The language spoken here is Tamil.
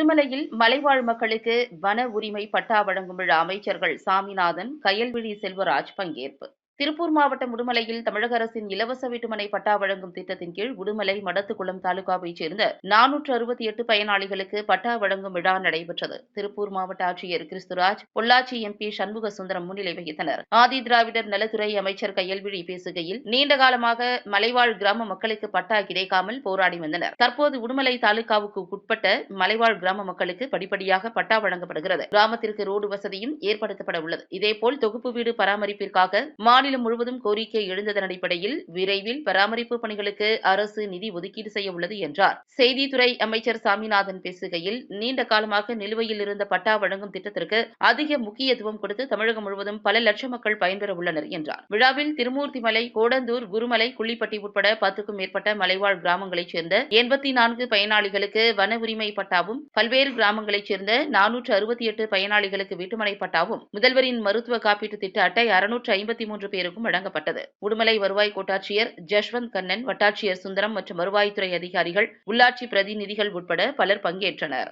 உடுமலையில் மலைவாழ் மக்களுக்கு வன உரிமை பட்டா வழங்கும் விழா அமைச்சர்கள் சாமிநாதன் கயல்விழி செல்வராஜ் பங்கேற்பு. திருப்பூர் மாவட்டம் உடுமலையில் தமிழக அரசின் இலவச வீட்டுமனை பட்டா வழங்கும் திட்டத்தின் கீழ் உடுமலை மடத்துக்குளம் தாலுகாவைச் சேர்ந்த நானூற்று அறுபத்தி எட்டு பயனாளிகளுக்கு பட்டா வழங்கும் விழா நடைபெற்றது. திருப்பூர் மாவட்ட ஆட்சியர் கிறிஸ்துராஜ் பொள்ளாச்சி எம்பி சண்முக சுந்தரம் முன்னிலை வகித்தனர். ஆதி திராவிடர் நலத்துறை அமைச்சர் கையல்விழி பேசுகையில் நீண்ட காலமாக மலைவாழ் கிராம மக்களுக்கு பட்டா கிடைக்காமல் போராடி வந்தனர். தற்போது உடுமலை தாலுகாவுக்கு உட்பட்ட மலைவாழ் கிராம மக்களுக்கு படிப்படியாக பட்டா வழங்கப்படுகிறது. கிராமத்திற்கு ரோடு வசதியும் ஏற்படுத்தப்பட உள்ளது. இதேபோல் தொகுப்பு வீடு பராமரிப்பிற்காக மாநிலம் முழுவதும் கோரிக்கை எழுந்ததன் அடிப்படையில் விரைவில் பராமரிப்பு பணிகளுக்கு அரசு நிதி ஒதுக்கீடு செய்ய உள்ளது என்றார். செய்தித்துறை அமைச்சர் சாமிநாதன் பேசுகையில் நீண்ட காலமாக நிலுவையில் இருந்த பட்டா வழங்கும் திட்டத்திற்கு அதிக முக்கியத்துவம் கொடுத்து தமிழகம் முழுவதும் பல லட்சம் மக்கள் பயன்பெற உள்ளனர் என்றார். விழாவில் திருமூர்த்திமலை கோடந்தூர் குருமலை குள்ளிப்பட்டி உட்பட பத்துக்கும் மேற்பட்ட மலைவாழ் கிராமங்களைச் சேர்ந்த எண்பத்தி நான்கு பயனாளிகளுக்கு வன உரிமை பட்டாவும் பல்வேறு கிராமங்களைச் சேர்ந்த நானூற்று அறுபத்தி எட்டு பயனாளிகளுக்கு வீட்டுமனை பட்டாவும் முதல்வரின் மருத்துவ காப்பீட்டு திட்ட அட்டை அறுநூற்று ஐம்பத்தி மூன்று பேர் பேருக்கும் வழங்கப்பட்டது. உடுமலை வருவாய் கோட்டாட்சியர் ஜஷ்வந்த் கண்ணன் வட்டாட்சியர் சுந்தரம் மற்றும் வருவாய்த்துறை அதிகாரிகள் உள்ளாட்சி பிரதிநிதிகள் உட்பட பலர் பங்கேற்றனர்.